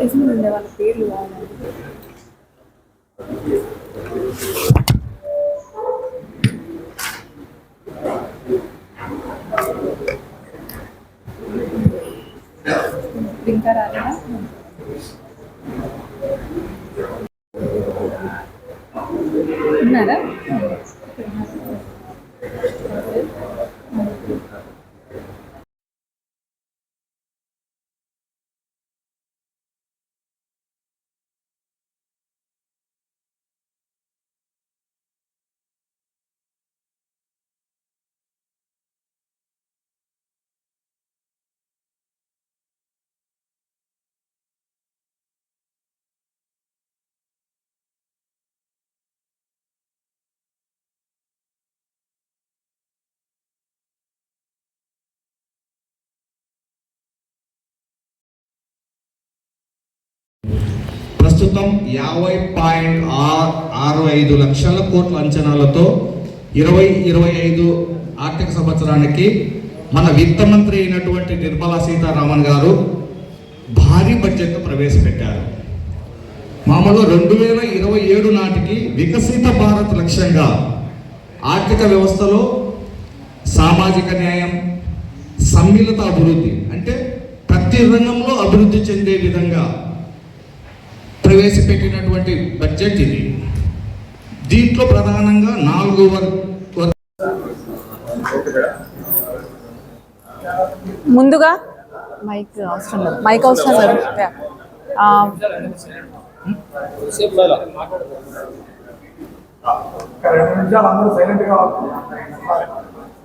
Es un debatirlo. Brincar a la Nada. ప్రస్తుతం యాభై point ఆరు ఐదు లక్షల కోట్ల అంచనాలతో ఇరవై ఇరవై ఐదు ఆర్థిక సంవత్సరానికి మన విత్త మంత్రి అయినటువంటి నిర్మలా సీతారామన్ గారు భారీ బడ్జెట్ను ప్రవేశపెట్టారు. మామూలుగా రెండు వేల ఇరవై ఏడు నాటికి వికసిత భారత్ లక్ష్యంగా ఆర్థిక వ్యవస్థలో సామాజిక న్యాయం సమ్మిళిత అభివృద్ధి అంటే ప్రతి రంగంలో అభివృద్ధి చెందే విధంగా ప్రవేశపెట్టినటువంటి బడ్జెట్ ఇది. దీంట్లో ప్రధానంగా నాలుగు ముందుగా మైక్ అవసరం లేదు. మైక్ అవసరం లేదు.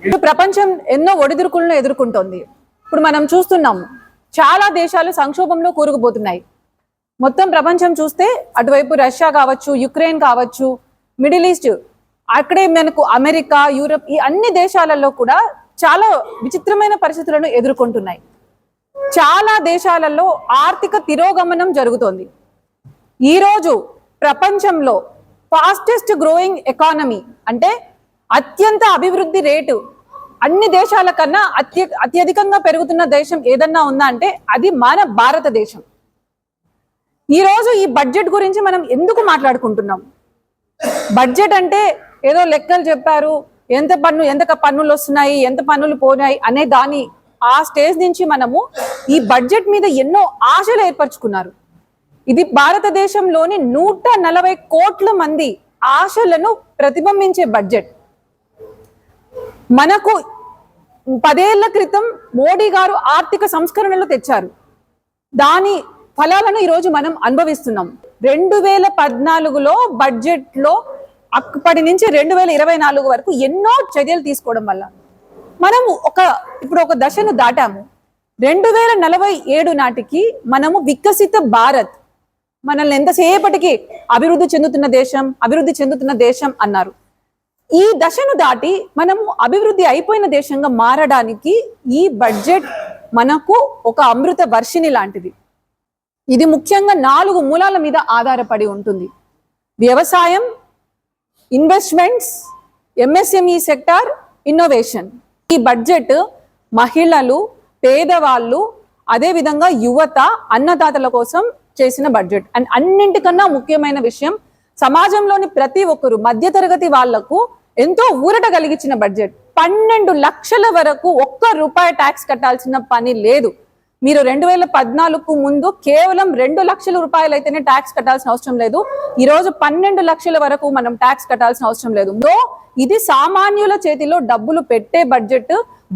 ఇప్పుడు ప్రపంచం ఎన్నో ఒడిదుడుకులను ఎదుర్కొంటోంది. ఇప్పుడు మనం చూస్తున్నాం చాలా దేశాలు సంక్షోభంలో కూరుకుపోతున్నాయి. మొత్తం ప్రపంచం చూస్తే అటువైపు రష్యా కావచ్చు యుక్రెయిన్ కావచ్చు మిడిల్ ఈస్ట్ అక్కడే మనకు అమెరికా యూరప్ ఈ అన్ని దేశాలలో కూడా చాలా విచిత్రమైన పరిస్థితులను ఎదుర్కొంటున్నాయి. చాలా దేశాలలో ఆర్థిక తిరోగమనం జరుగుతోంది. ఈరోజు ప్రపంచంలో ఫాస్టెస్ట్ గ్రోయింగ్ ఎకానమీ అంటే అత్యంత అభివృద్ధి రేటు అన్ని దేశాల కన్నా అత్య అత్యధికంగా పెరుగుతున్న దేశం ఏదన్నా ఉందా అంటే అది మన భారతదేశం. ఈ రోజు ఈ బడ్జెట్ గురించి మనం ఎందుకు మాట్లాడుకుంటున్నాం? బడ్జెట్ అంటే ఏదో లెక్కలు చెప్పారు ఎంత పన్ను ఎంత పన్నులు వస్తున్నాయి ఎంత పన్నులు పోనాయి అనే దాని ఆ స్టేజ్ నుంచి మనము ఈ బడ్జెట్ మీద ఎన్నో ఆశలు ఏర్పరచుకున్నారు. ఇది భారతదేశంలోని నూట నలభై కోట్ల మంది ఆశలను ప్రతిబింబించే బడ్జెట్. మనకు పదేళ్ళ క్రితం మోడీ గారు ఆర్థిక సంస్కరణలు తెచ్చారు. దాని ఫలాలను ఈరోజు మనం అనుభవిస్తున్నాం. రెండు వేల పద్నాలుగులో బడ్జెట్లో అప్పటి నుంచి రెండు వేల ఇరవై నాలుగు వరకు ఎన్నో చర్యలు తీసుకోవడం వల్ల మనము ఒక ఇప్పుడు ఒక దశను దాటాము. రెండు వేల నలభై ఏడు నాటికి మనము వికసిత భారత్ మనల్ని ఎంతసేపటికి అభివృద్ధి చెందుతున్న దేశం అభివృద్ధి చెందుతున్న దేశం అన్నారు. ఈ దశను దాటి మనము అభివృద్ధి అయిపోయిన దేశంగా మారడానికి ఈ బడ్జెట్ మనకు ఒక అమృత వర్షిణి లాంటిది. ఇది ముఖ్యంగా నాలుగు మూలాల మీద ఆధారపడి ఉంటుంది. వ్యవసాయం ఇన్వెస్ట్మెంట్స్ ఎంఎస్ఎంఈ సెక్టార్ ఇన్నోవేషన్. ఈ బడ్జెట్ మహిళలు పేదవాళ్ళు అదేవిధంగా యువత అన్నదాతల కోసం చేసిన బడ్జెట్. అండ్ అన్నింటికన్నా ముఖ్యమైన విషయం సమాజంలోని ప్రతి ఒక్కరు మధ్యతరగతి వాళ్ళకు ఎంతో ఊరట కలిగించిన బడ్జెట్. పన్నెండు లక్షల వరకు ఒక్క రూపాయి ట్యాక్స్ కట్టాల్సిన పని లేదు. మీరు రెండు వేల పద్నాలుగు ముందు కేవలం రెండు లక్షల రూపాయలు అయితేనే ట్యాక్స్ కట్టాల్సిన అవసరం లేదు. ఈ రోజు పన్నెండు లక్షల వరకు మనం ట్యాక్స్ కట్టాల్సిన అవసరం లేదు. సో ఇది సామాన్యుల చేతిలో డబ్బులు పెట్టే బడ్జెట్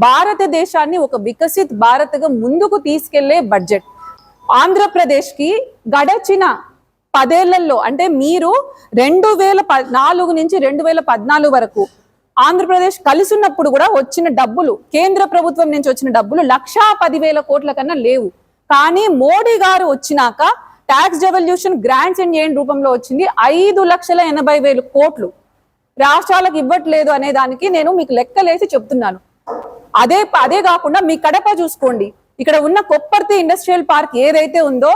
భారతదేశాన్ని ఒక వికసిత్ భారత్గా ముందుకు తీసుకెళ్ళే బడ్జెట్ ఆంధ్రప్రదేశ్కి గడచిన పదేళ్ళలో అంటే మీరు రెండు వేల నాలుగు నుంచి రెండు వేల పద్నాలుగు వరకు ఆంధ్రప్రదేశ్ కలిసి ఉన్నప్పుడు కూడా వచ్చిన డబ్బులు కేంద్ర ప్రభుత్వం నుంచి వచ్చిన డబ్బులు లక్షా పదివేల కోట్ల కన్నా లేవు. కానీ మోడీ గారు వచ్చినాక tax devolution grants and aid రూపంలో వచ్చింది. ఐదు లక్షల ఎనభై వేలు కోట్లు. రాష్ట్రాలకు ఇవ్వట్లేదు అనే దానికి నేను మీకు లెక్కలేసి చెప్తున్నాను. అదే అదే కాకుండా మీ కడప చూసుకోండి. ఇక్కడ ఉన్న కొప్పర్తి ఇండస్ట్రియల్ పార్క్ ఏదైతే ఉందో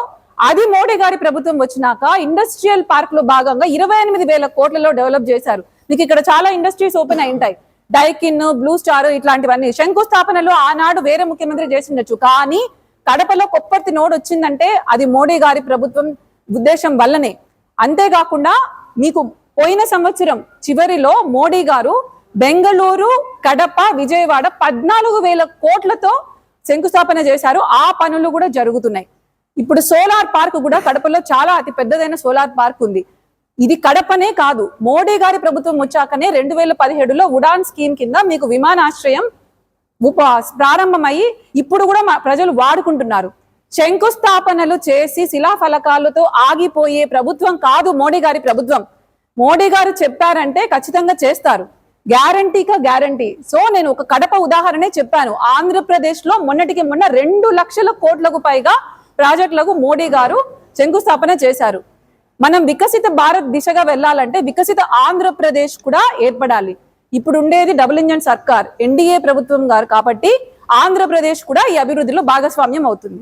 అది మోడీ గారి ప్రభుత్వం వచ్చినాక ఇండస్ట్రియల్ పార్క్లో భాగంగా ఇరవై ఎనిమిది వేల కోట్లలో డెవలప్ చేశారు. మీకు ఇక్కడ చాలా ఇండస్ట్రీస్ ఓపెన్ అయి ఉంటాయి డైకిన్ బ్లూ స్టార్ ఇట్లాంటివన్నీ. శంకుస్థాపనలు ఆనాడు వేరే ముఖ్యమంత్రి చేసిండొచ్చు. కానీ కడపలో కొప్పర్తి నోడ్ వచ్చిందంటే అది మోడీ గారి ప్రభుత్వం ఉద్దేశం వల్లనే. అంతేకాకుండా మీకు పోయిన సంవత్సరం చివరిలో మోడీ గారు బెంగళూరు కడప విజయవాడ పద్నాలుగు వేల కోట్లతో శంకుస్థాపన చేశారు. ఆ పనులు కూడా జరుగుతున్నాయి. ఇప్పుడు సోలార్ పార్క్ కూడా కడపలో చాలా అతి పెద్దదైన సోలార్ పార్క్ ఉంది. ఇది కడపనే కాదు. మోడీ గారి ప్రభుత్వం వచ్చాకనే రెండు వేల పదిహేడులో ఉడాన్ స్కీమ్ కింద మీకు విమానాశ్రయం ఉప ప్రారంభమయ్యి ఇప్పుడు కూడా మా ప్రజలు వాడుకుంటున్నారు. శంకుస్థాపనలు చేసి శిలాఫలకాలతో ఆగిపోయే ప్రభుత్వం కాదు మోడీ గారి ప్రభుత్వం. మోడీ గారు చెప్పారంటే ఖచ్చితంగా చేస్తారు. గ్యారంటీగా గ్యారంటీ. సో నేను ఒక కడప ఉదాహరణే చెప్పాను. ఆంధ్రప్రదేశ్లో మొన్నటికి మొన్న రెండు లక్షల కోట్లకు పైగా ప్రాజెక్టులకు మోడీ గారు శంకుస్థాపన చేశారు. మనం వికసిత భారత్ దిశగా వెళ్ళాలంటే వికసిత ఆంధ్రప్రదేశ్ కూడా ఏర్పడాలి. ఇప్పుడు ఉండేది డబుల్ ఇంజన్ సర్కార్ ఎన్డీఏ ప్రభుత్వం గారు కాబట్టి ఆంధ్రప్రదేశ్ కూడా ఈ అభివృద్ధిలో భాగస్వామ్యం అవుతుంది.